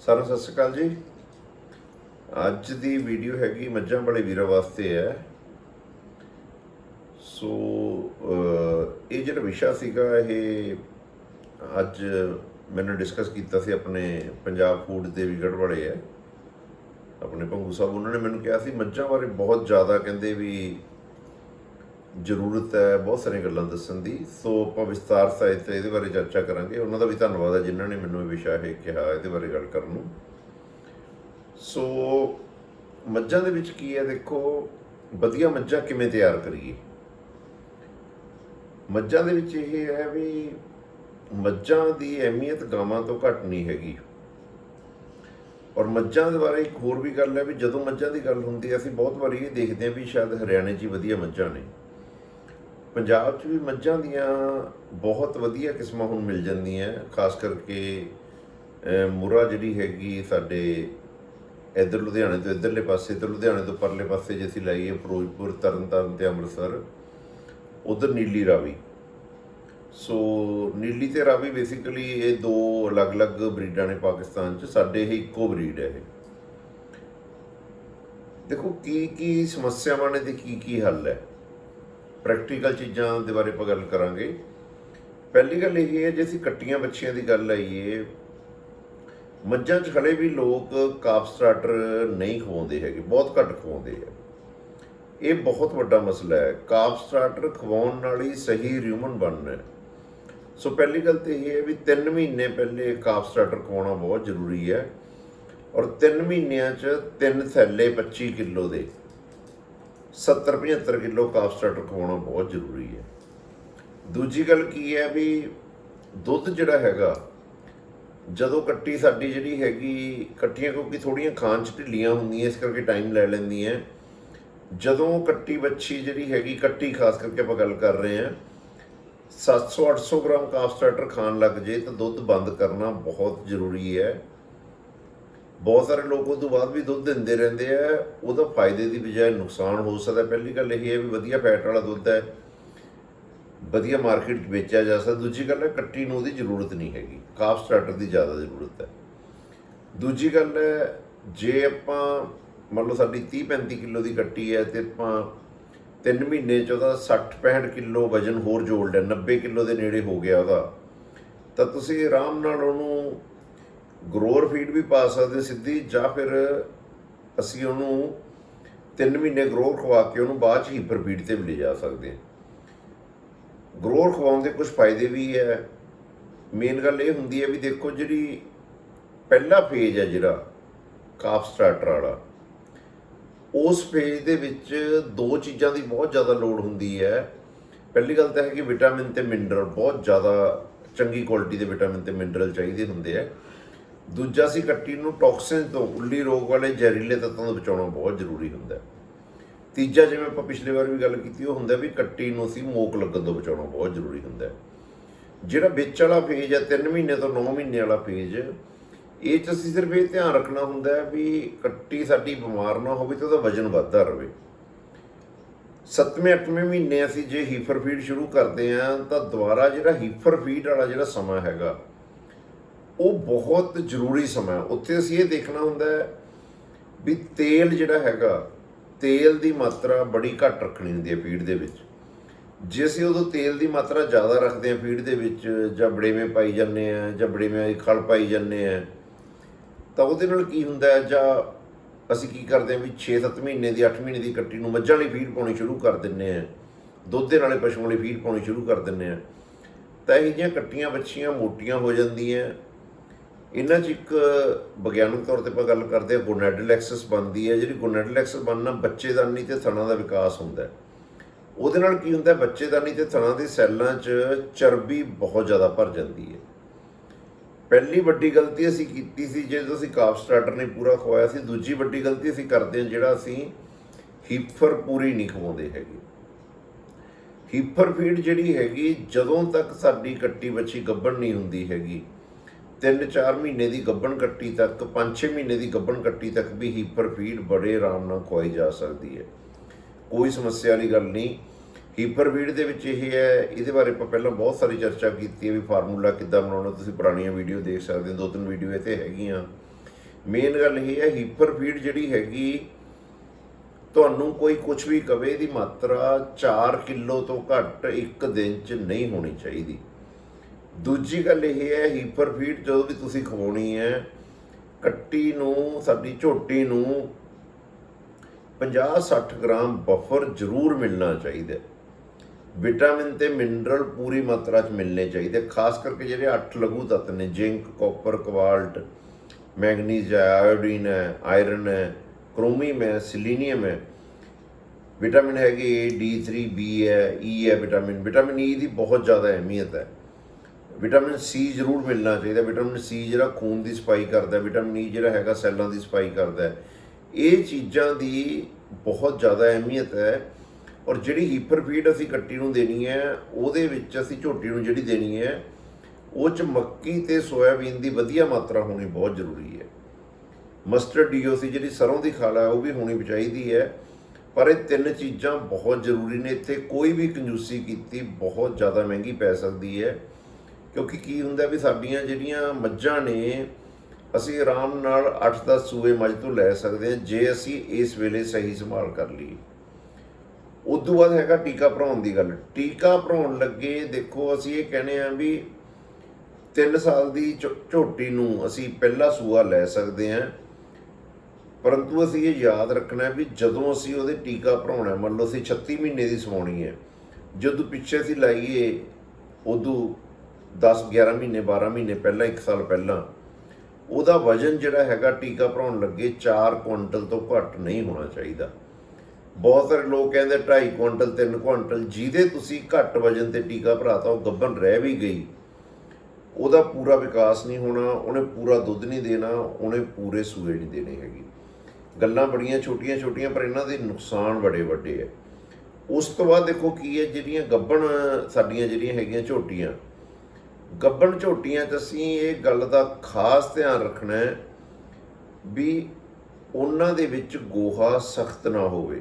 ਸਾਰਿਆਂ ਸਤਿ ਸ਼੍ਰੀ ਅਕਾਲ ਜੀ। ਅੱਜ ਦੀ ਵੀਡੀਓ ਹੈਗੀ ਮੱਝਾਂ ਵਾਲੇ ਵੀਰਾਂ ਵਾਸਤੇ ਹੈ। ਸੋ ਇਹ ਜਿਹੜਾ ਵਿਸ਼ਾ ਸੀਗਾ, ਇਹ ਅੱਜ ਮੈਨੂੰ ਡਿਸਕਸ ਕੀਤਾ ਸੀ ਆਪਣੇ ਪੰਜਾਬ ਫੂਡ ਦੇ ਵਿਗੜ ਵਾਲੇ ਹੈ। ਆਪਣੇ ਭੰਗੂ ਸਾਹਿਬ, ਉਹਨਾਂ ਨੇ ਮੈਨੂੰ ਕਿਹਾ ਸੀ, ਮੱਝਾਂ ਬਾਰੇ ਬਹੁਤ ਜ਼ਿਆਦਾ ਕਹਿੰਦੇ ਵੀ ਜ਼ਰੂਰਤ ਹੈ, ਬਹੁਤ ਸਾਰੀਆਂ ਗੱਲਾਂ ਦੱਸਣ ਦੀ। ਸੋ ਆਪਾਂ ਵਿਸਤਾਰ ਸਹਿਤ ਇਹਦੇ ਬਾਰੇ ਚਰਚਾ ਕਰਾਂਗੇ। ਉਹਨਾਂ ਦਾ ਵੀ ਧੰਨਵਾਦ ਹੈ, ਜਿਨ੍ਹਾਂ ਨੇ ਮੈਨੂੰ ਇਹ ਵਿਸ਼ਾ ਇਹ ਕਿਹਾ, ਇਹਦੇ ਬਾਰੇ ਗੱਲ ਕਰਨ ਨੂੰ। ਸੋ ਮੱਝਾਂ ਦੇ ਵਿੱਚ ਕੀ ਹੈ, ਦੇਖੋ, ਵਧੀਆ ਮੱਝਾਂ ਕਿਵੇਂ ਤਿਆਰ ਕਰੀਏ? ਮੱਝਾਂ ਦੇ ਵਿੱਚ ਇਹ ਹੈ ਵੀ ਮੱਝਾਂ ਦੀ ਅਹਿਮੀਅਤ ਗਾਵਾਂ ਤੋਂ ਘੱਟ ਨਹੀਂ ਹੈਗੀ। ਔਰ ਮੱਝਾਂ ਦੇ ਬਾਰੇ ਇੱਕ ਹੋਰ ਵੀ ਗੱਲ ਹੈ ਵੀ ਜਦੋਂ ਮੱਝਾਂ ਦੀ ਗੱਲ ਹੁੰਦੀ ਹੈ, ਅਸੀਂ ਬਹੁਤ ਵਾਰੀ ਇਹ ਦੇਖਦੇ ਹਾਂ ਵੀ ਸ਼ਾਇਦ ਹਰਿਆਣੇ 'ਚ ਹੀ ਵਧੀਆ ਮੱਝਾਂ ਨੇ। ਪੰਜਾਬ 'ਚ ਵੀ ਮੱਝਾਂ ਦੀਆਂ ਬਹੁਤ ਵਧੀਆ ਕਿਸਮਾਂ ਹੁਣ ਮਿਲ ਜਾਂਦੀਆਂ ਖਾਸ ਕਰਕੇ ਅਹ, ਮੁਰਾ ਜਿਹੜੀ ਹੈਗੀ ਸਾਡੇ ਇੱਧਰ ਲੁਧਿਆਣੇ ਤੋਂ ਇੱਧਰਲੇ ਪਾਸੇ ਤੇ ਲੁਧਿਆਣੇ ਤੋਂ ਪਰਲੇ ਪਾਸੇ ਜੇ ਅਸੀਂ ਲਾਈਏ ਫਿਰੋਜ਼ਪੁਰ ਤਰਨਤਾਰਨ ਤੇ ਅੰਮ੍ਰਿਤਸਰ ਉਧਰ ਨੀਲੀ ਰਾਵੀ। ਸੋ ਨੀਲੀ ਤੇ ਰਾਵੀ ਬੇਸਿਕਲੀ ਇਹ ਦੋ ਅਲੱਗ-ਅਲੱਗ ਬਰੀਡਾਂ ਨੇ ਪਾਕਿਸਤਾਨ 'ਚ ਸਾਡੇ ਇਹ ਇੱਕੋ ਬਰੀਡ ਹੈ ਇਹ। ਦੇਖੋ ਕੀ ਕੀ ਸਮੱਸਿਆਵਾਂ ਨੇ ਤੇ ਕੀ ਕੀ ਹੱਲ ਹੈ? ਪ੍ਰੈਕਟੀਕਲ ਚੀਜ਼ਾਂ ਦੇ ਬਾਰੇ ਆਪਾਂ ਗੱਲ ਕਰਾਂਗੇ। ਪਹਿਲੀ ਗੱਲ ਇਹ ਹੈ ਜੇ ਅਸੀਂ ਕੱਟੀਆਂ ਬੱਚੀਆਂ ਦੀ ਗੱਲ ਆਈਏ ਮੱਝਾਂ 'ਚ ਹਲੇ ਵੀ ਲੋਕ ਕਾਪ ਸਟਾਰਟਰ ਨਹੀਂ ਖਵਾਉਂਦੇ ਹੈਗੇ, ਬਹੁਤ ਘੱਟ ਖਵਾਉਂਦੇ ਆ। ਇਹ ਬਹੁਤ ਵੱਡਾ ਮਸਲਾ ਹੈ। ਕਾਪ ਸਟਾਰਟਰ ਖਵਾਉਣ ਨਾਲ ਹੀ ਸਹੀ ਰਿਊਮਨ ਬਣਨਾ ਹੈ। ਸੋ ਪਹਿਲੀ ਗੱਲ ਤੇ ਇਹ ਹੈ ਵੀ 3 ਮਹੀਨੇ ਪਹਿਲੇ ਕਾਪ ਸਟਾਰਟਰ ਖਵਾਉਣਾ ਬਹੁਤ ਜ਼ਰੂਰੀ ਹੈ ਔਰ 3 ਮਹੀਨਿਆਂ 'ਚ ਤਿੰਨ ਥੈਲੇ 25 ਕਿਲੋ ਦੇ 70 75 ਕਿਲੋ ਕਾਫ ਸਟਾਰਟਰ ਖਵਾਉਣਾ ਬਹੁਤ ਜ਼ਰੂਰੀ ਹੈ। ਦੂਜੀ ਗੱਲ ਕੀ ਹੈ ਵੀ ਦੁੱਧ ਜਿਹੜਾ ਹੈਗਾ, ਜਦੋਂ ਕੱਟੀ ਸਾਡੀ ਜਿਹੜੀ ਹੈਗੀ, ਕੱਟੀਆਂ ਕਿਉਂਕਿ ਥੋੜੀਆਂ ਖਾਣ 'ਚ ਢਿੱਲੀਆਂ ਹੁੰਦੀਆਂ, ਇਸ ਕਰਕੇ ਟਾਈਮ ਲੈ ਲੈਂਦੀਆਂ ਜਦੋਂ ਕੱਟੀ ਬੱਚੀ ਜਿਹੜੀ ਹੈਗੀ, ਕੱਟੀ ਖਾਸ ਕਰਕੇ ਆਪਾਂ ਗੱਲ ਕਰ ਰਹੇ ਹਾਂ 700 800 ਗ੍ਰਾਮ ਕਾਫ ਸਟਾਰਟਰ ਖਾਣ ਲੱਗ ਜੇ ਤਾਂ ਦੁੱਧ ਬੰਦ ਕਰਨਾ ਬਹੁਤ ਜ਼ਰੂਰੀ ਹੈ। ਬਹੁਤ ਸਾਰੇ ਲੋਕ ਉਹ ਤੋਂ ਬਾਅਦ ਵੀ ਦੁੱਧ ਦਿੰਦੇ ਰਹਿੰਦੇ ਆ। ਉਹਦਾ ਫਾਇਦੇ ਦੀ ਬਜਾਏ ਨੁਕਸਾਨ ਹੋ ਸਕਦਾ। ਪਹਿਲੀ ਗੱਲ ਇਹ ਹੈ ਵੀ ਵਧੀਆ ਫੈਟ ਵਾਲਾ ਦੁੱਧ ਹੈ। ਵਧੀਆ ਮਾਰਕੀਟ 'ਚ ਵੇਚਿਆ ਜਾ ਸਕਦਾ। ਦੂਜੀ ਗੱਲ ਹੈ, ਕੱਟੀ ਨੂੰ ਉਹਦੀ ਜ਼ਰੂਰਤ ਨਹੀਂ ਹੈਗੀ। ਕਾਫ ਸਟਾਰਟਰ ਦੀ ਜ਼ਿਆਦਾ ਜ਼ਰੂਰਤ ਹੈ। ਦੂਜੀ ਗੱਲ ਹੈ, ਜੇ ਆਪਾਂ ਮੰਨ ਲਓ ਸਾਡੀ 30 35 ਕਿਲੋ ਦੀ ਕੱਟੀ ਹੈ ਤੇ ਆਪਾਂ 3 ਮਹੀਨੇ ਚ ਉਹਦਾ 60 65 ਕਿਲੋ ਵਜਨ ਹੋਰ ਜੋੜ ਲਿਆ 90 ਕਿਲੋ ਦੇ ਨੇੜੇ ਹੋ ਗਿਆ ਉਹਦਾ, ਤਾਂ ਤੁਸੀਂ ਆਰਾਮ ਨਾਲ ਉਹਨੂੰ ਗਰੋਅਰ ਫੀਡ ਵੀ ਪਾ ਸਕਦੇ ਸਿੱਧੀ ਜਾਂ ਫਿਰ ਅਸੀਂ ਉਹਨੂੰ 3 ਮਹੀਨੇ ਗਰੋਰ ਖਵਾ ਕੇ ਉਹਨੂੰ ਬਾਅਦ ਚ ਹੀਪਰ ਫੀਡ ਤੇ ਵੀ ਲੈ ਜਾ ਸਕਦੇ ਹਾਂ। ਗਰੋਅਰ ਖਵਾਉਣ ਦੇ ਕੁਝ ਫਾਇਦੇ ਵੀ ਹੈ। ਮੇਨ ਗੱਲ ਇਹ ਹੁੰਦੀ ਹੈ ਵੀ ਦੇਖੋ ਜਿਹੜੀ ਪਹਿਲਾ ਫੇਜ਼ ਹੈ ਜਿਹੜਾ ਕਾਫ ਸਟਾਰਟਰ ਵਾਲਾ, ਉਸ ਫੇਜ਼ ਦੇ ਵਿੱਚ ਦੋ ਚੀਜ਼ਾਂ ਦੀ ਬਹੁਤ ਜ਼ਿਆਦਾ ਲੋੜ ਹੁੰਦੀ ਹੈ। ਪਹਿਲੀ ਗੱਲ ਤਾਂ ਹੈ ਕਿ ਵਿਟਾਮਿਨ ਤੇ ਮਿਨਰਲ ਬਹੁਤ ਜ਼ਿਆਦਾ ਚੰਗੀ ਕੁਆਲਿਟੀ ਦੇ ਵਿਟਾਮਿਨ ਤੇ ਮਿਨਰਲ ਚਾਹੀਦੇ ਹੁੰਦੇ ਆ ਦੂਜਾ ਸੀ ਕੱਟੀ ਨੂੰ ਟੌਕਸਿਨ ਤੋਂ ਉੱਲੀ ਰੋਗ ਵਾਲੇ ਜ਼ਹਿਰੀਲੇ ਤੱਤਾਂ ਤੋਂ ਬਚਾਉਣਾ ਬਹੁਤ ਜ਼ਰੂਰੀ ਹੁੰਦਾ ਤੀਜਾ ਜਿਵੇਂ ਆਪਾਂ ਪਿਛਲੇ ਵਾਰ ਵੀ ਗੱਲ ਕੀਤੀ, ਉਹ ਹੁੰਦਾ ਵੀ ਕੱਟੀ ਨੂੰ ਅਸੀਂ ਮੋਕ ਲੱਗਣ ਤੋਂ ਬਚਾਉਣਾ ਬਹੁਤ ਜ਼ਰੂਰੀ ਹੁੰਦਾ ਜਿਹੜਾ ਵਿੱਚ ਵਾਲਾ ਫੇਜ਼ ਹੈ 3 ਮਹੀਨੇ ਤੋਂ 9 ਮਹੀਨੇ ਵਾਲਾ ਫੇਜ਼ ਇਹ ਚ ਅਸੀਂ ਸਿਰਫ ਇਹ ਧਿਆਨ ਰੱਖਣਾ ਹੁੰਦਾ ਵੀ ਕੱਟੀ ਸਾਡੀ ਬਿਮਾਰ ਨਾ ਹੋਵੇ ਤੇ ਉਹਦਾ ਵਜਨ ਵੱਧਦਾ ਰਹੇ। 7ਵੇਂ 8ਵੇਂ ਮਹੀਨੇ ਅਸੀਂ ਜੇ ਹੀਫਰ ਫੀਡ ਸ਼ੁਰੂ ਕਰਦੇ ਹਾਂ, ਤਾਂ ਦੁਬਾਰਾ ਜਿਹੜਾ ਹੀਫਰ ਫੀਡ ਵਾਲਾ ਜਿਹੜਾ ਸਮਾਂ ਹੈਗਾ ਉਹ ਬਹੁਤ ਜ਼ਰੂਰੀ ਸਮਾਂ ਉੱਥੇ ਅਸੀਂ ਇਹ ਦੇਖਣਾ ਹੁੰਦਾ ਹੈ ਵੀ ਤੇਲ ਜਿਹੜਾ ਹੈਗਾ, ਤੇਲ ਦੀ ਮਾਤਰਾ ਬੜੀ ਘੱਟ ਰੱਖਣੀ ਹੁੰਦੀ ਹੈ ਫੀਡ ਦੇ ਵਿੱਚ। ਜੇ ਅਸੀਂ ਉਦੋਂ ਤੇਲ ਦੀ ਮਾਤਰਾ ਜ਼ਿਆਦਾ ਰੱਖਦੇ ਹਾਂ ਫੀਡ ਦੇ ਵਿੱਚ, ਜਾਂ ਬੜੇਵੇਂ ਪਾਈ ਜਾਂਦੇ ਆ ਜਾਂ ਬੜੇਵੇਂ ਖਲ ਪਾਈ ਜਾਂਦੇ ਆ ਤਾਂ ਉਹਦੇ ਨਾਲ ਕੀ ਹੁੰਦਾ ਹੈ? ਜਾਂ ਅਸੀਂ ਕੀ ਕਰਦੇ ਹਾਂ ਵੀ 6-7 ਮਹੀਨੇ ਦੀ 8 ਮਹੀਨੇ ਦੀ ਕੱਟੀ ਨੂੰ ਮੱਝਾਂ ਲਈ ਫੀਡ ਪਾਉਣੀ ਸ਼ੁਰੂ ਕਰ ਦਿੰਨੇ ਆ ਦੁੱਧ ਦੇ ਨਾਲੇ ਪਸ਼ੂਆਂ ਲਈ ਫੀਡ ਪਾਉਣੀ ਸ਼ੁਰੂ ਕਰ ਦਿੰਨੇ ਆ ਤਾਂ ਇਹ ਜਿਹੀਆਂ ਕੱਟੀਆਂ ਬੱਚੀਆਂ ਮੋਟੀਆਂ ਹੋ ਜਾਂਦੀਆਂ। ਇਹਨਾਂ 'ਚ ਇੱਕ ਵਿਗਿਆਨਕ ਤੌਰ ਤੇ ਆਪਾਂ ਗੱਲ ਕਰਦੇ ਹਾਂ ਗੋਨੈਡਲ ਐਕਸੈਸ ਬਣਦੀ ਹੈ, ਜਿਹੜੀ ਗੋਨੈਡਲ ਐਕਸੈਸ ਬਣਨਾ ਬੱਚੇਦਾਨੀ ਤੇ ਥਣਾਂ ਦਾ ਵਿਕਾਸ ਹੁੰਦਾ ਹੈ। ਉਹਦੇ ਨਾਲ ਕੀ ਹੁੰਦਾ ਬੱਚੇਦਾਨੀ ਤੇ ਥਣਾਂ ਦੇ ਸੈੱਲਾਂ 'ਚ ਚਰਬੀ ਬਹੁਤ ਜ਼ਿਆਦਾ ਭਰ ਜਾਂਦੀ ਹੈ। ਪਹਿਲੀ ਵੱਡੀ ਗਲਤੀ ਅਸੀਂ ਕੀਤੀ ਸੀ ਜਦੋਂ ਅਸੀਂ ਕਾਪ ਸਟਾਰਟਰ ਨੇ ਪੂਰਾ ਖਵਾਇਆ ਸੀ, ਦੂਜੀ ਵੱਡੀ ਗਲਤੀ ਅਸੀਂ ਕਰਦੇ ਹਾਂ, ਜਿਹੜਾ ਅਸੀਂ ਹੀਫਰ ਪੂਰੀ ਨਹੀਂ ਖਵਾਉਂਦੇ ਹੈਗੇ। ਹੀਫਰ ਫੀਡ ਜਿਹੜੀ ਹੈਗੀ, ਜਦੋਂ ਤੱਕ ਸਾਡੀ ਕੱਟੀ ਬੱਚੀ ਗੱਭਣ ਨਹੀਂ ਹੁੰਦੀ ਹੈਗੀ 3-4 ਮਹੀਨੇ ਦੀ ਗੱਬਣ ਕੱਟੀ ਤੱਕ 5-6 ਮਹੀਨੇ ਦੀ ਗੱਬਣ ਕੱਟੀ ਤੱਕ ਵੀ ਹੀਪਰ ਫੀਡ ਬੜੇ ਆਰਾਮ ਨਾਲ ਖਵਾਈ ਜਾ ਸਕਦੀ ਹੈ। ਕੋਈ ਸਮੱਸਿਆ ਵਾਲੀ ਗੱਲ ਨਹੀਂ। ਹੀਪਰ ਫੀਡ ਦੇ ਵਿੱਚ ਇਹ ਹੈ, ਇਹਦੇ ਬਾਰੇ ਆਪਾਂ ਪਹਿਲਾਂ ਬਹੁਤ ਸਾਰੀ ਚਰਚਾ ਕੀਤੀ ਹੈ ਵੀ ਫਾਰਮੂਲਾ ਕਿੱਦਾਂ ਬਣਾਉਣਾ, ਤੁਸੀਂ ਪੁਰਾਣੀਆਂ ਵੀਡੀਓ ਦੇਖ ਸਕਦੇ ਹੋ, ਦੋ ਤਿੰਨ ਵੀਡੀਓ ਇਹ ਤੇ ਹੈਗੀਆਂ। ਮੇਨ ਗੱਲ ਇਹ ਹੈ, ਹੀਪਰ ਫੀਡ ਜਿਹੜੀ ਹੈਗੀ, ਤੁਹਾਨੂੰ ਕੋਈ ਕੁਝ ਵੀ ਕਵੇ ਦੀ ਮਾਤਰਾ 4 ਕਿਲੋ ਤੋਂ ਘੱਟ ਇੱਕ ਦਿਨ 'ਚ ਨਹੀਂ ਹੋਣੀ ਚਾਹੀਦੀ। ਦੂਜੀ ਗੱਲ ਇਹ ਹੈ, ਹੀਪਰ ਫੀਡ ਜਦੋਂ ਵੀ ਤੁਸੀਂ ਖਵਾਉਣੀ ਹੈ, ਕੱਟੀ ਨੂੰ, ਸਾਡੀ ਝੋਟੀ ਨੂੰ 50-60 ਗ੍ਰਾਮ ਬਫਰ ਜ਼ਰੂਰ ਮਿਲਣਾ ਚਾਹੀਦਾ ਵਿਟਾਮਿਨ ਤੇ ਮਿਨਰਲ ਪੂਰੀ ਮਾਤਰਾ 'ਚ ਮਿਲਣੇ ਚਾਹੀਦੇ, ਖਾਸ ਕਰਕੇ ਜਿਹੜੇ 8 ਲਘੂ ਤੱਤ ਨੇ, ਜ਼ਿੰਕ, ਕਾਪਰ ਕੋਬਾਲਟ ਮੈਗਨੀਜ਼ ਹੈ, ਆਇਓਡੀਨ ਹੈ, ਆਇਰਨ ਹੈ, ਕ੍ਰੋਮੀਅਮ ਹੈ, ਸਿਲੀਨੀਅਮ ਹੈ। ਵਿਟਾਮਿਨ ਹੈਗੇ A D3 B ਹੈ E ਹੈ ਵਿਟਾਮਿਨ ਵਿਟਾਮਿਨ E ਦੀ ਬਹੁਤ ਜ਼ਿਆਦਾ ਅਹਿਮੀਅਤ ਹੈ। ਵਿਟਾਮਿਨ ਸੀ ਜ਼ਰੂਰ ਮਿਲਣਾ ਚਾਹੀਦਾ। ਵਿਟਾਮਿਨ ਸੀ ਜਿਹੜਾ ਖੂਨ ਦੀ ਸਫ਼ਾਈ ਕਰਦਾ, ਵਿਟਾਮਿਨ ਈ ਜਿਹੜਾ ਹੈਗਾ ਸੈੱਲਾਂ ਦੀ ਸਫ਼ਾਈ ਕਰਦਾ ਇਹ ਚੀਜ਼ਾਂ ਦੀ ਬਹੁਤ ਜ਼ਿਆਦਾ ਅਹਿਮੀਅਤ ਹੈ ਔਰ ਜਿਹੜੀ ਹੀਪਰ ਫੀਡ ਅਸੀਂ ਕੱਟੀ ਨੂੰ ਦੇਣੀ ਹੈ, ਉਹਦੇ ਵਿੱਚ ਅਸੀਂ ਝੋਟੀ ਨੂੰ ਜਿਹੜੀ ਦੇਣੀ ਹੈ, ਉਹ ਚ ਮੱਕੀ ਤੇ ਸੋਇਆਬੀਨ ਦੀ ਵਧੀਆ ਮਾਤਰਾ ਹੋਣੀ ਬਹੁਤ ਜ਼ਰੂਰੀ ਹੈ। ਮਸਟਰਡ ਡੀਓਸੀ ਜਿਹੜੀ ਸਰੋਂ ਦੀ ਖਾਲ ਹੈ ਉਹ ਵੀ ਹੋਣੀ ਚਾਹੀਦੀ ਹੈ। ਪਰ ਇਹ ਤਿੰਨ ਚੀਜ਼ਾਂ ਬਹੁਤ ਜ਼ਰੂਰੀ ਨੇ, ਇੱਥੇ ਕੋਈ ਵੀ ਕੰਜੂਸੀ ਕੀਤੀ ਬਹੁਤ ਜ਼ਿਆਦਾ ਮਹਿੰਗੀ ਪੈ ਸਕਦੀ ਹੈ। ਕਿਉਂਕਿ ਕੀ ਹੁੰਦਾ ਵੀ ਸਾਡੀਆਂ ਜਿਹੜੀਆਂ ਮੱਝਾਂ ਨੇ, ਅਸੀਂ ਆਰਾਮ ਨਾਲ 8-10 ਸੂਏ ਮੱਝ ਤੋਂ ਲੈ ਸਕਦੇ ਹਾਂ, ਜੇ ਅਸੀਂ ਇਸ ਵੇਲੇ ਸਹੀ ਸੰਭਾਲ ਕਰ ਲਈਏ। ਉਦੋਂ ਬਾਅਦ ਹੈਗਾ ਟੀਕਾ ਭਰਾਉਣ ਦੀ ਗੱਲ। ਟੀਕਾ ਭਰਾਉਣ ਲੱਗੇ ਦੇਖੋ, ਅਸੀਂ ਇਹ ਕਹਿੰਦੇ ਆ ਵੀ 3 ਸਾਲ ਦੀ ਝੋ- ਝੋਟੀ ਨੂੰ ਅਸੀਂ ਪਹਿਲਾ ਸੂਆ ਲੈ ਸਕਦੇ ਹਾਂ। ਪਰੰਤੂ ਅਸੀਂ ਇਹ ਯਾਦ ਰੱਖਣਾ ਵੀ ਜਦੋਂ ਅਸੀਂ ਉਹਦੇ ਟੀਕਾ ਭਰਾਉਣਾ, ਮੰਨ ਲਓ ਅਸੀਂ 36 ਮਹੀਨੇ ਦੀ ਸਵਾਉਣੀ ਹੈ, ਜਦੋਂ ਪਿੱਛੇ ਅਸੀਂ ਲਾਈਏ, ਉਦੋਂ 10 11 ਮਹੀਨੇ 12 ਮਹੀਨੇ ਪਹਿਲਾਂ 1 ਸਾਲ ਪਹਿਲਾਂ, ਉਹਦਾ ਵਜਨ ਜਿਹੜਾ ਹੈਗਾ ਟੀਕਾ ਭਰਾਉਣ ਲੱਗੇ 4 ਕੁਇੰਟਲ ਤੋਂ ਘੱਟ ਨਹੀਂ ਹੋਣਾ ਚਾਹੀਦਾ। ਬਹੁਤ ਸਾਰੇ ਲੋਕ ਕਹਿੰਦੇ 2.5 ਕੁਇੰਟਲ 3 ਕੁਇੰਟਲ ਜਿਹਦੇ ਤੁਸੀਂ ਘੱਟ ਵਜਨ ਤੇ ਟੀਕਾ ਭਰਾਤਾ, ਉਹ ਗੱਭਣ ਰਹਿ ਵੀ ਗਈ। ਉਹਦਾ ਪੂਰਾ ਵਿਕਾਸ ਨਹੀਂ ਹੋਣਾ, ਉਹਨੇ ਪੂਰਾ ਦੁੱਧ ਨਹੀਂ ਦੇਣਾ, ਉਹਨੇ ਪੂਰੇ ਸੂਏ ਨਹੀਂ ਦੇਣੇ ਹੈਗੇ। ਗੱਲਾਂ ਬੜੀਆਂ ਛੋਟੀਆਂ ਛੋਟੀਆਂ, ਪਰ ਇਹਨਾਂ ਦੇ ਨੁਕਸਾਨ ਬੜੇ ਵੱਡੇ ਹੈ ਉਸ ਤੋਂ ਬਾਅਦ ਦੇਖੋ ਕੀ ਹੈ, ਜਿਹੜੀਆਂ ਗੱਬਣ ਸਾਡੀਆਂ ਜਿਹੜੀਆਂ ਹੈਗੀਆਂ ਝੋਟੀਆਂ ਗੱਭਣ ਝੋਟੀਆਂ 'ਚ ਅਸੀਂ ਇਹ ਗੱਲ ਦਾ ਖਾਸ ਧਿਆਨ ਰੱਖਣਾ ਹੈ ਵੀ ਉਹਨਾਂ ਦੇ ਵਿੱਚ ਗੋਹਾ ਸਖਤ ਨਾ ਹੋਵੇ।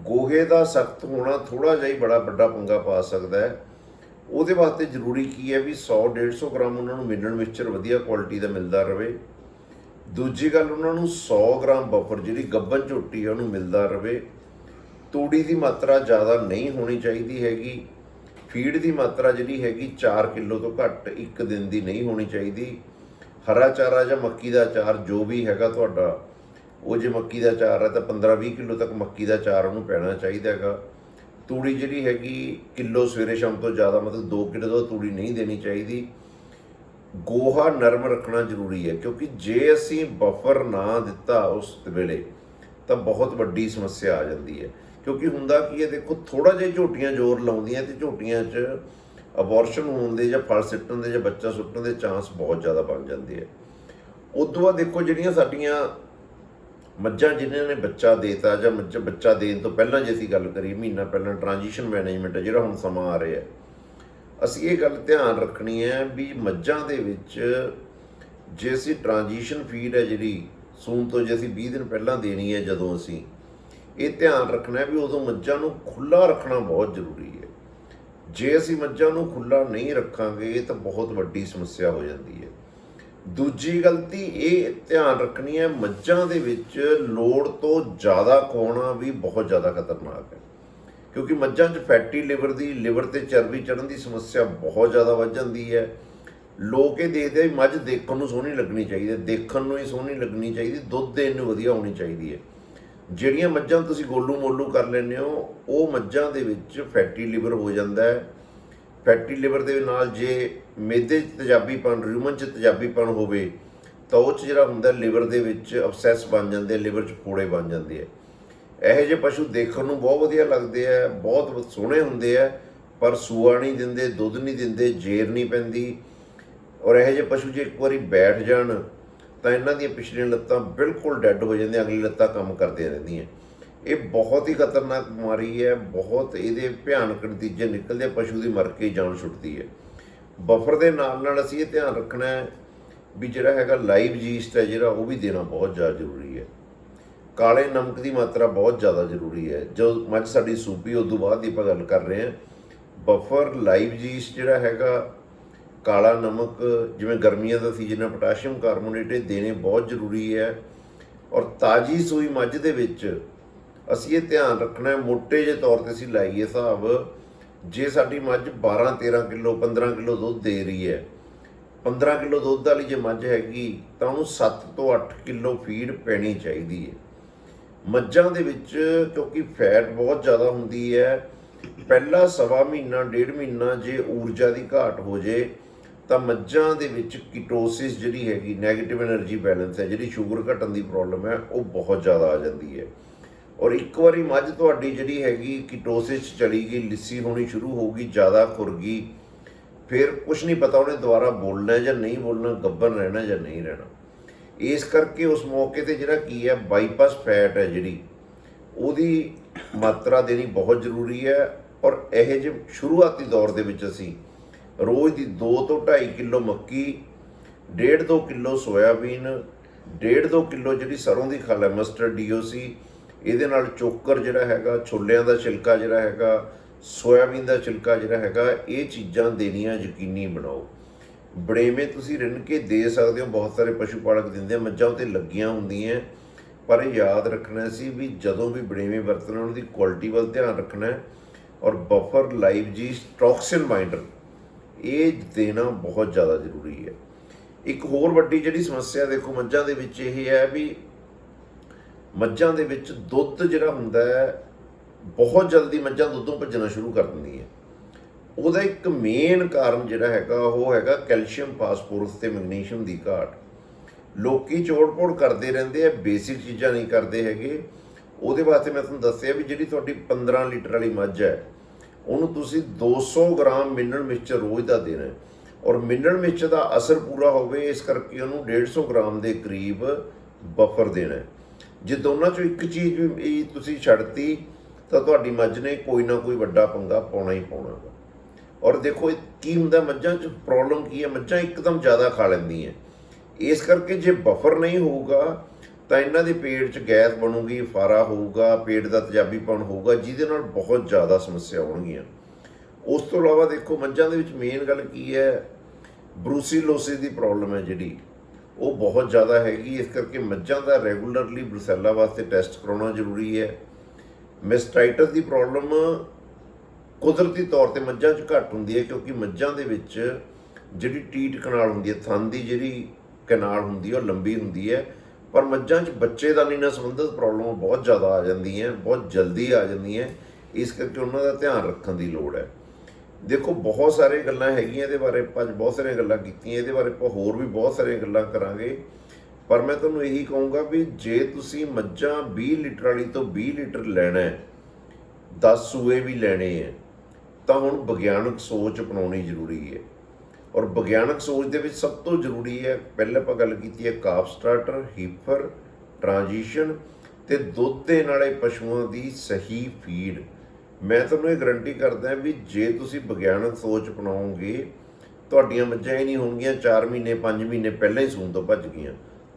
ਗੋਹੇ ਦਾ ਸਖਤ ਹੋਣਾ ਥੋੜਾ ਜਿਹਾ ਹੀ ਬੜਾ ਵੱਡਾ ਪੰਗਾ ਪਾ ਸਕਦਾ ਹੈ। ਉਹਦੇ ਵਾਸਤੇ ਜ਼ਰੂਰੀ ਕੀ ਹੈ ਵੀ 100 150 ਗ੍ਰਾਮ ਉਹਨਾਂ ਨੂੰ ਮਿਨਰਲ ਮਿਕਸਚਰ ਵਧੀਆ ਕੁਆਲਿਟੀ ਦਾ ਮਿਲਦਾ ਰਹੇ ਦੂਜੀ ਗੱਲ ਉਹਨਾਂ ਨੂੰ 100 ਗ੍ਰਾਮ ਬਫਰ ਜਿਹੜੀ ਗੱਬਨ ਝੋਟੀ ਹੈ ਉਹਨੂੰ ਮਿਲਦਾ ਰਹੇ ਤੂੜੀ ਦੀ ਮਾਤਰਾ ਜ਼ਿਆਦਾ ਨਹੀਂ ਹੋਣੀ ਚਾਹੀਦੀ ਹੈਗੀ। ਫੀਡ ਦੀ ਮਾਤਰਾ ਜਿਹੜੀ ਹੈਗੀ 4 ਕਿਲੋ ਤੋਂ ਘੱਟ ਇੱਕ ਦਿਨ ਦੀ ਨਹੀਂ ਹੋਣੀ ਚਾਹੀਦੀ। ਹਰਾ ਚਾਰਾ ਜਾਂ ਮੱਕੀ ਦਾ ਚਾਰ ਜੋ ਵੀ ਹੈਗਾ ਤੁਹਾਡਾ, ਉਹ ਜੇ ਮੱਕੀ ਦਾ ਚਾਰ ਹੈ ਤਾਂ 15-20 ਕਿਲੋ ਤੱਕ ਮੱਕੀ ਦਾ ਚਾਰ ਉਹਨੂੰ ਪੈਣਾ ਚਾਹੀਦਾ ਹੈਗਾ। ਤੂੜੀ ਜਿਹੜੀ ਹੈਗੀ ਕਿਲੋ ਸਵੇਰੇ ਸ਼ਾਮ ਤੋਂ ਜ਼ਿਆਦਾ ਮਤਲਬ 2 ਕਿਲੋ ਤੋਂ ਤੂੜੀ ਨਹੀਂ ਦੇਣੀ ਚਾਹੀਦੀ। ਗੋਹਾ ਨਰਮ ਰੱਖਣਾ ਜ਼ਰੂਰੀ ਹੈ ਕਿਉਂਕਿ ਜੇ ਅਸੀਂ ਬਫਰ ਨਾ ਦਿੱਤਾ ਉਸ ਵੇਲੇ ਤਾਂ ਬਹੁਤ ਵੱਡੀ ਸਮੱਸਿਆ ਆ ਜਾਂਦੀ ਹੈ। ਕਿਉਂਕਿ ਹੁੰਦਾ ਕੀ ਹੈ, ਦੇਖੋ ਥੋੜਾ ਜਿਹਾ ਝੋਟੀਆਂ ਜ਼ੋਰ ਲਾਉਂਦੀਆਂ ਤੇ ਝੋਟੀਆਂ 'ਚ ਅਬੋਰਸ਼ਨ ਹੋਣ ਦੇ ਜਾਂ ਫਲ ਸਿੱਟਣ ਦੇ ਜਾਂ ਬੱਚਾ ਸੁੱਟਣ ਦੇ ਚਾਂਸ ਬਹੁਤ ਜ਼ਿਆਦਾ ਬਣ ਜਾਂਦੇ ਆ। ਤੋਂ ਬਾਅਦ ਦੇਖੋ, ਜਿਹੜੀਆਂ ਸਾਡੀਆਂ ਮੱਝਾਂ ਜਿਨ੍ਹਾਂ ਨੇ ਬੱਚਾ ਦੇਤਾ ਜਾਂ ਮੱਝ ਬੱਚਾ ਦੇਣ ਤੋਂ ਪਹਿਲਾਂ ਜੇ ਅਸੀਂ ਗੱਲ ਕਰੀਏ, ਮਹੀਨਾ ਪਹਿਲਾਂ ਟ੍ਰਾਂਜੀਸ਼ਨ ਮੈਨੇਜਮੈਂਟ ਹੈ ਜਿਹੜਾ ਹੁਣ ਸਮਾਂ ਆ ਰਿਹਾ। ਅਸੀਂ ਇਹ ਗੱਲ ਧਿਆਨ ਰੱਖਣੀ ਹੈ ਵੀ ਮੱਝਾਂ ਦੇ ਵਿੱਚ ਜੇ ਅਸੀਂ ਟ੍ਰਾਂਜੀਸ਼ਨ ਫੀਡ ਹੈ ਜਿਹੜੀ ਸੂਨ ਤੋਂ ਜੇ ਅਸੀਂ 20 ਦਿਨ ਪਹਿਲਾਂ ਦੇਣੀ ਹੈ ਜਦੋਂ ਅਸੀਂ ਇਹ ਧਿਆਨ ਰੱਖਣਾ ਹੈ ਵੀ ਉਦੋਂ ਮੱਝਾਂ ਨੂੰ ਖੁੱਲਾ ਰੱਖਣਾ ਬਹੁਤ ਜ਼ਰੂਰੀ ਹੈ। ਜੇ ਅਸੀਂ ਮੱਝਾਂ ਨੂੰ ਖੁੱਲਾ ਨਹੀਂ ਰੱਖਾਂਗੇ ਤਾਂ ਬਹੁਤ ਵੱਡੀ ਸਮੱਸਿਆ ਹੋ ਜਾਂਦੀ ਹੈ। ਦੂਜੀ ਗਲਤੀ ਇਹ ਧਿਆਨ ਰੱਖਣੀ ਹੈ, ਮੱਝਾਂ ਦੇ ਵਿੱਚ ਲੋੜ ਤੋਂ ਜ਼ਿਆਦਾ ਖਵਾਉਣਾ ਵੀ ਬਹੁਤ ਜ਼ਿਆਦਾ ਖਤਰਨਾਕ ਹੈ। ਕਿਉਂਕਿ ਮੱਝਾਂ 'ਚ ਫੈਟੀ ਲਿਵਰ ਦੀ, ਲਿਵਰ ਤੇ ਚਰਬੀ ਚੜਨ ਦੀ ਸਮੱਸਿਆ ਬਹੁਤ ਜ਼ਿਆਦਾ ਵੱਧ ਜਾਂਦੀ ਹੈ। ਲੋਕ ਇਹ ਦੇਖਦੇ ਵੀ ਮੱਝ ਦੇਖਣ ਨੂੰ ਸੋਹਣੀ ਲੱਗਣੀ ਚਾਹੀਦੀ ਹੈ, ਦੇਖਣ ਨੂੰ ਹੀ ਸੋਹਣੀ ਲੱਗਣੀ ਚਾਹੀਦੀ, ਦੁੱਧ ਦੇਣ ਨੂੰ ਵਧੀਆ ਹੋਣੀ ਚਾਹੀਦੀ ਹੈ। ਜਿਹੜੀਆਂ ਮੱਝਾਂ ਤੁਸੀਂ ਗੋਲੂ ਮੋਲੂ ਕਰ ਲੈਂਦੇ ਹੋ, ਉਹ ਮੱਝਾਂ ਦੇ ਵਿੱਚ ਫੈਟੀ ਲਿਵਰ ਹੋ ਜਾਂਦਾ ਹੈ। ਫੈਟੀ ਲਿਵਰ ਦੇ ਨਾਲ ਜੇ ਮੇਦੇ 'ਚ ਤੇਜ਼ਾਬੀਪਣ ਰੂਮਨ 'ਚ ਤੇਜ਼ਾਬੀਪਣ ਹੋਵੇ, ਤਾਂ ਉਹ 'ਚ ਜਿਹੜਾ ਹੁੰਦਾ ਲਿਵਰ ਦੇ ਵਿੱਚ ਅਬਸੈਸ ਬਣ ਜਾਂਦੇ ਲਿਵਰ 'ਚ ਫੋੜੇ ਬਣ ਜਾਂਦੇ ਆ। ਇਹੋ ਜਿਹੇ ਪਸ਼ੂ ਦੇਖਣ ਨੂੰ ਬਹੁਤ ਵਧੀਆ ਲੱਗਦੇ ਆ, ਬਹੁਤ ਸੋਹਣੇ ਹੁੰਦੇ ਆ, ਪਰ ਸੂਆ ਨਹੀਂ ਦਿੰਦੇ, ਦੁੱਧ ਨਹੀਂ ਦਿੰਦੇ, ਜੇਰ ਨਹੀਂ ਪੈਂਦੀ। ਔਰ ਇਹੋ ਜਿਹੇ ਪਸ਼ੂ ਜੇ ਇੱਕ ਵਾਰੀ ਬੈਠ ਜਾਣ ਤਾਂ ਇਹਨਾਂ ਦੀਆਂ ਪਿਛਲੀਆਂ ਲੱਤਾਂ ਬਿਲਕੁਲ ਡੈੱਡ ਹੋ ਜਾਂਦੀਆਂ, ਅਗਲੀ ਲੱਤਾਂ ਕੰਮ ਕਰਦੀਆਂ ਰਹਿੰਦੀਆਂ। ਇਹ ਬਹੁਤ ਹੀ ਖਤਰਨਾਕ ਬਿਮਾਰੀ ਹੈ, ਬਹੁਤ ਇਹਦੇ ਭਿਆਨਕ ਨਤੀਜੇ ਨਿਕਲਦੇ ਪਸ਼ੂ ਦੀ ਮਰ ਕੇ ਹੀ ਜਾਨ ਛੁੱਟਦੀ ਹੈ। ਬਫਰ ਦੇ ਨਾਲ ਨਾਲ ਅਸੀਂ ਇਹ ਧਿਆਨ ਰੱਖਣਾ ਹੈ ਵੀ ਜਿਹੜਾ ਹੈਗਾ ਲਾਈਵ ਜੀਸਟ ਹੈ ਜਿਹੜਾ, ਉਹ ਵੀ ਦੇਣਾ ਬਹੁਤ ਜ਼ਿਆਦਾ ਜ਼ਰੂਰੀ ਹੈ। ਕਾਲੇ ਨਮਕ ਦੀ ਮਾਤਰਾ ਬਹੁਤ ਜ਼ਿਆਦਾ ਜ਼ਰੂਰੀ ਹੈ। ਜੋ ਮੱਝ ਸਾਡੀ ਸੂਪੀ ਉਸ ਤੋਂ ਬਾਅਦ ਦੀ ਆਪਾਂ ਗੱਲ ਕਰ ਰਹੇ ਹਾਂ। ਬਫਰ, ਲਾਈਵ ਜੀਸਟ ਜਿਹੜਾ ਹੈਗਾ ਕਾਲਾ ਨਮਕ, ਜਿਵੇਂ ਗਰਮੀਆਂ ਦਾ ਸੀਜ਼ਨ ਹੈ ਪੋਟਾਸ਼ੀਅਮ ਕਾਰਬੋਨੇਟ ਇਹ ਦੇਣੇ ਬਹੁਤ ਜ਼ਰੂਰੀ ਹੈ ਔਰ ਤਾਜੀ ਸੂਈ ਮੱਝ ਦੇ ਵਿੱਚ ਅਸੀਂ ਇਹ ਧਿਆਨ ਰੱਖਣਾ ਹੈ ਮੋٹے ਜਿਹੇ ਤੌਰ ਤੇ ਅਸੀਂ ਲਾਈਏ ਹਿਸਾਬ, ਜੇ ਸਾਡੀ ਮੱਝ 12 13 ਕਿਲੋ 15 ਕਿਲੋ ਦੁੱਧ ਦੇ ਰਹੀ ਹੈ 15 ਕਿਲੋ ਦੁੱਧ ਵਾਲੀ ਜੇ ਮੱਝ ਹੈਗੀ, ਤਾਂ ਉਹਨੂੰ 7 ਤੋਂ 8 ਕਿਲੋ ਫੀਡ ਪੈਣੀ ਚਾਹੀਦੀ ਹੈ। ਮੱਝਾਂ ਦੇ ਵਿੱਚ ਕਿਉਂਕਿ ਫੈਟ ਬਹੁਤ ਜ਼ਿਆਦਾ ਹੁੰਦੀ ਹੈ, ਪਹਿਲਾ ਸਵਾ ਮਹੀਨਾ, ਡੇਢ ਮਹੀਨਾ ਜੇ ਊਰਜਾ ਦੀ ਘਾਟ ਹੋ ਜੇ ਤਾਂ ਮੱਝਾਂ ਦੇ ਵਿੱਚ ਕੀਟੋਸਿਸ ਜਿਹੜੀ ਹੈਗੀ 네ਗੇਟਿਵ એનર્ਜੀ ਬੈਲੈਂਸ ਹੈ, ਜਿਹੜੀ ਸ਼ੂਗਰ ਘਟਣ ਦੀ ਪ੍ਰੋਬਲਮ ਹੈ, ਉਹ ਬਹੁਤ ਜ਼ਿਆਦਾ ਆ ਜਾਂਦੀ ਹੈ। ਔਰ ਇੱਕ ਵਾਰੀ ਮੱਝ ਤੁਹਾਡੀ ਜਿਹੜੀ ਹੈਗੀ ਕੀਟੋਸਿਸ ਚਲੀ ਗਈ, ਲਿੱਸੀ ਹੋਣੀ ਸ਼ੁਰੂ ਹੋ ਗਈ, ਜ਼ਿਆਦਾ ਖੁਰ ਗਈ, ਫਿਰ ਕੁਝ ਨਹੀਂ ਪਤਾ ਉਹਨੇ ਦੁਬਾਰਾ ਬੋਲਣਾ ਜਾਂ ਨਹੀਂ ਬੋਲਣਾ ਗੱਬਨ ਰਹਿਣਾ ਜਾਂ ਨਹੀਂ ਰਹਿਣਾ। ਇਸ ਕਰਕੇ ਉਸ ਮੌਕੇ ਤੇ ਜਿਹੜਾ ਕੀ ਹੈ ਬਾਈਪਾਸ ਫੈਟ ਹੈ ਜਿਹੜੀ, ਉਹਦੀ ਮਾਤਰਾ ਦੇਣੀ ਬਹੁਤ ਜ਼ਰੂਰੀ ਹੈ। ਔਰ ਇਹ ਜੇ ਸ਼ੁਰੂਆਤੀ ਦੌਰ ਦੇ ਵਿੱਚ ਅਸੀਂ ਰੋਜ਼ ਦੀ 2 ਤੋਂ 2.5 ਕਿਲੋ ਮੱਕੀ 1.5 2 ਕਿਲੋ ਸੋਇਆਬੀਨ 1.5 2 ਕਿਲੋ ਜਿਹੜੀ ਸਰੋਂ ਦੀ ਖਲ ਹੈ ਮਸਟਰਡ ਡੀਓਸੀ ਇਹਦੇ ਨਾਲ ਚੋਕਰ ਜਿਹੜਾ ਹੈਗਾ, ਛੋਲਿਆਂ ਦਾ ਛਿਲਕਾ ਜਿਹੜਾ ਹੈਗਾ, ਸੋਇਆਬੀਨ ਦਾ ਛਿਲਕਾ ਜਿਹੜਾ ਹੈਗਾ, ਇਹ ਚੀਜ਼ਾਂ ਦੇਣੀਆਂ ਯਕੀਨੀ ਬਣਾਓ। ਬੜੇਵੇਂ ਤੁਸੀਂ ਰਿੰਨ ਕੇ ਦੇ ਸਕਦੇ ਹੋ, ਬਹੁਤ ਸਾਰੇ ਪਸ਼ੂ ਪਾਲਕ ਦਿੰਦੇ ਆ, ਮੱਝਾਂ ਉਤੇ ਲੱਗੀਆਂ ਹੁੰਦੀਆਂ ਪਰ ਇਹ ਯਾਦ ਰੱਖਣਾ ਸੀ ਵੀ ਜਦੋਂ ਵੀ ਬੜੇਵੇਂ ਵਰਤਣਾ, ਉਹਨਾਂ ਦੀ ਕੁਆਲਿਟੀ ਵੱਲ ਧਿਆਨ ਰੱਖਣਾ ਔਰ ਬਫਰ ਲਾਈਵ ਜੀ ਟੌਕਸਿਨ ਮਾਈਂਡਰ ਇਹ ਦੇਣਾ ਬਹੁਤ ਜ਼ਿਆਦਾ ਜ਼ਰੂਰੀ ਹੈ। ਇੱਕ ਹੋਰ ਵੱਡੀ ਜਿਹੜੀ ਸਮੱਸਿਆ ਦੇਖੋ, ਮੱਝਾਂ ਦੇ ਵਿੱਚ ਇਹ ਹੈ ਵੀ ਮੱਝਾਂ ਦੇ ਵਿੱਚ ਦੁੱਧ ਜਿਹੜਾ ਹੁੰਦਾ ਹੈ, ਬਹੁਤ ਜਲਦੀ ਮੱਝਾਂ ਦੁੱਧੋਂ ਭੱਜਣਾ ਸ਼ੁਰੂ ਕਰ ਦਿੰਦੀਆਂ ਉਹਦਾ ਇੱਕ ਮੇਨ ਕਾਰਨ ਜਿਹੜਾ ਹੈਗਾ, ਉਹ ਹੈਗਾ ਕੈਲਸ਼ੀਅਮ, ਫਾਸਫੋਰਸ ਤੇ ਮੈਗਨੀਸ਼ੀਅਮ ਦੀ ਘਾਟ। ਲੋਕੀ ਚੋੜ-ਪੋੜ ਕਰਦੇ ਰਹਿੰਦੇ ਆ, ਬੇਸਿਕ ਚੀਜ਼ਾਂ ਨਹੀਂ ਕਰਦੇ ਹੈਗੇ। ਉਹਦੇ ਵਾਸਤੇ ਮੈਂ ਤੁਹਾਨੂੰ ਦੱਸਿਆ ਵੀ ਜਿਹੜੀ ਤੁਹਾਡੀ 15 ਲੀਟਰ ਵਾਲੀ ਮੱਝ ਹੈ ਉਹਨੂੰ ਤੁਸੀਂ 200 ਗ੍ਰਾਮ ਮਿਨਰਲ ਮਿਕਸਚਰ ਰੋਜ਼ ਦਾ ਦੇਣਾ ਹੈ। ਔਰ ਮਿਨਰਲ ਮਿਰਚ ਦਾ ਅਸਰ ਪੂਰਾ ਹੋਵੇ, ਇਸ ਕਰਕੇ ਉਹਨੂੰ 150 ਗ੍ਰਾਮ ਦੇ ਕਰੀਬ ਬਫਰ ਦੇਣਾ ਜੇ ਦੋਨਾਂ ਚੋਂ ਇੱਕ ਚੀਜ਼ ਵੀ ਤੁਸੀਂ ਛੱਡਤੀ, ਤਾਂ ਤੁਹਾਡੀ ਮੱਝ ਨੇ ਕੋਈ ਨਾ ਕੋਈ ਵੱਡਾ ਪੰਗਾ ਪਾਉਣਾ ਹੀ ਪਾਉਣਾ ਗਾ। ਔਰ ਦੇਖੋ, ਇਹ ਕੀ ਹੁੰਦਾ, ਮੱਝਾਂ 'ਚ ਪ੍ਰੋਬਲਮ ਕੀ ਹੈ? ਮੱਝਾਂ ਇੱਕਦਮ ਜ਼ਿਆਦਾ ਖਾ ਲੈਂਦੀਆਂ। ਇਸ ਕਰਕੇ ਜੇ ਬਫਰ ਨਹੀਂ ਹੋਊਗਾ ਤਾਂ ਇਹਨਾਂ ਦੇ ਪੇਟ 'ਚ ਗੈਸ ਬਣੂਗੀ, ਫਾਰਾ ਹੋਊਗਾ, ਪੇਟ ਦਾ ਤੇਜ਼ਾਬੀਪਣ ਹੋਊਗਾ, ਜਿਹਦੇ ਨਾਲ ਬਹੁਤ ਜ਼ਿਆਦਾ ਸਮੱਸਿਆ ਹੋਣਗੀਆਂ। ਉਸ ਤੋਂ ਇਲਾਵਾ ਦੇਖੋ ਮੱਝਾਂ ਦੇ ਵਿੱਚ ਮੇਨ ਗੱਲ ਕੀ ਹੈ? ਬਰੂਸੀਲੋਸਿਸ ਦੀ ਪ੍ਰੋਬਲਮ ਹੈ ਜਿਹੜੀ। ਉਹ ਬਹੁਤ ਜ਼ਿਆਦਾ ਹੈਗੀ, ਇਸ ਕਰਕੇ ਮੱਝਾਂ ਦਾ ਰੈਗੂਲਰਲੀ ਬਰਸੈਲਾ ਵਾਸਤੇ ਟੈਸਟ ਕਰਾਉਣਾ ਜ਼ਰੂਰੀ ਹੈ। ਮਿਸਟਾਈਟਸ ਦੀ ਪ੍ਰੋਬਲਮ ਕੁਦਰਤੀ ਤੌਰ ਤੇ ਮੱਝਾਂ 'ਚ ਘੱਟ ਹੁੰਦੀ ਹੈ, ਕਿਉਂਕਿ ਮੱਝਾਂ ਦੇ ਵਿੱਚ ਜਿਹੜੀ ਟੀਟ ਕਨਾਲ ਹੁੰਦੀ ਹੈ, ਥਣ ਦੀ ਜਿਹੜੀ ਕਨਾਲ ਹੁੰਦੀ ਹੈ, ਉਹ ਲੰਬੀ ਹੁੰਦੀ ਹੈ। ਪਰ ਮੱਝਾਂ 'ਚ ਬੱਚੇ ਦਾ ਨਹੀਂ ਨਾਲ ਸੰਬੰਧਿਤ ਪ੍ਰੋਬਲਮ ਬਹੁਤ ਜ਼ਿਆਦਾ ਆ ਜਾਂਦੀਆਂ, ਬਹੁਤ ਜਲਦੀ ਆ ਜਾਂਦੀਆਂ। ਇਸ ਕਰਕੇ ਉਹਨਾਂ ਦਾ ਧਿਆਨ ਰੱਖਣ ਦੀ ਲੋੜ ਹੈ। ਦੇਖੋ, ਬਹੁਤ ਸਾਰੇ ਗੱਲਾਂ ਹੈਗੀਆਂ ਇਹਦੇ ਬਾਰੇ, ਆਪਾਂ ਅੱਜ ਬਹੁਤ ਸਾਰੀਆਂ ਗੱਲਾਂ ਕੀਤੀਆਂ, ਇਹਦੇ ਬਾਰੇ ਆਪਾਂ ਹੋਰ ਵੀ ਬਹੁਤ ਸਾਰੀਆਂ ਗੱਲਾਂ ਕਰਾਂਗੇ। ਪਰ ਮੈਂ ਤੁਹਾਨੂੰ ਇਹੀ ਕਹੂੰਗਾ ਵੀ ਜੇ ਤੁਸੀਂ ਮੱਝਾਂ 20 ਲੀਟਰ ਵਾਲੀ ਤੋਂ 20 ਲੀਟਰ ਲੈਣਾ ਹੈ 10 ਸੂਏ ਵੀ ਲੈਣੇ ਹੈ, ਤਾਂ ਹੁਣ ਵਿਗਿਆਨਕ ਸੋਚ ਅਪਣਾਉਣੀ ਜ਼ਰੂਰੀ ਹੈ। ਔਰ ਵਿਗਿਆਨਕ ਸੋਚ ਦੇ ਵਿੱਚ ਸਭ ਤੋਂ ਜ਼ਰੂਰੀ ਹੈ, ਪਹਿਲਾਂ ਆਪਾਂ ਗੱਲ ਕੀਤੀ ਹੈ ਕਾਫ ਸਟਾਰਟਰ, ਹੀਫਰ, ਟ੍ਰਾਂਜੀਸ਼ਨ ਤੇ ਦੁੱਧ ਦੇ ਨਾਲੇ ਪਸ਼ੂਆਂ ਦੀ ਸਹੀ ਫੀਡ। ਮੈਂ ਤੁਹਾਨੂੰ ਇਹ ਗਰੰਟੀ ਕਰਦਾ ਵੀ ਜੇ ਤੁਸੀਂ ਵਿਗਿਆਨਕ ਸੋਚ ਅਪਣਾਓਗੇ, ਤੁਹਾਡੀਆਂ ਮੱਝਾਂ ਹੀ ਨਹੀਂ ਹੋਣਗੀਆਂ 4 ਮਹੀਨੇ 5 ਮਹੀਨੇ ਪਹਿਲਾਂ ਹੀ ਸੂਣ ਤੋਂ ਭੱਜ ਗਈਆਂ।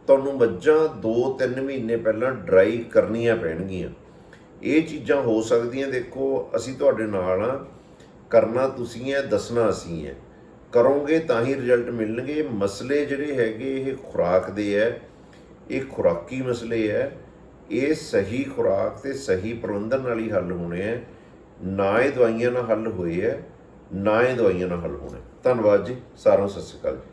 ਤੁਹਾਨੂੰ ਮੱਝਾਂ 2-3 ਮਹੀਨੇ ਪਹਿਲਾਂ ਡਰਾਈ ਕਰਨੀਆਂ ਪੈਣਗੀਆਂ। ਇਹ ਚੀਜ਼ਾਂ ਹੋ ਸਕਦੀਆਂ, ਦੇਖੋ, ਅਸੀਂ ਤੁਹਾਡੇ ਨਾਲ ਆ ਕਰਨਾ ਤੁਸੀਂ ਹੈ, ਦੱਸਣਾ ਅਸੀਂ ਹੈ। ਕਰੋਗੇ ਤਾਂ ਹੀ ਰਿਜ਼ਲਟ ਮਿਲਣਗੇ। ਮਸਲੇ ਜਿਹੜੇ ਹੈਗੇ, ਇਹ ਖੁਰਾਕ ਦੇ ਹੈ। ਇਹ ਖੁਰਾਕੀ ਮਸਲੇ ਹੈ। ਇਹ ਸਹੀ ਖੁਰਾਕ ਤੇ ਸਹੀ ਪ੍ਰਬੰਧਨ ਨਾਲ ਹੀ ਹੱਲ ਹੋਣੇ ਹੈ। ਨਾ ਇਹ ਦਵਾਈਆਂ ਨਾਲ ਹੱਲ ਹੋਏ ਹੈ, ਨਾ ਇਹ ਦਵਾਈਆਂ ਨਾਲ ਹੱਲ ਹੋਣੇ। ਧੰਨਵਾਦ ਜੀ। ਸਾਰਿਆਂ ਨੂੰ ਸਤਿ ਸ਼੍ਰੀ ਅਕਾਲ ਜੀ।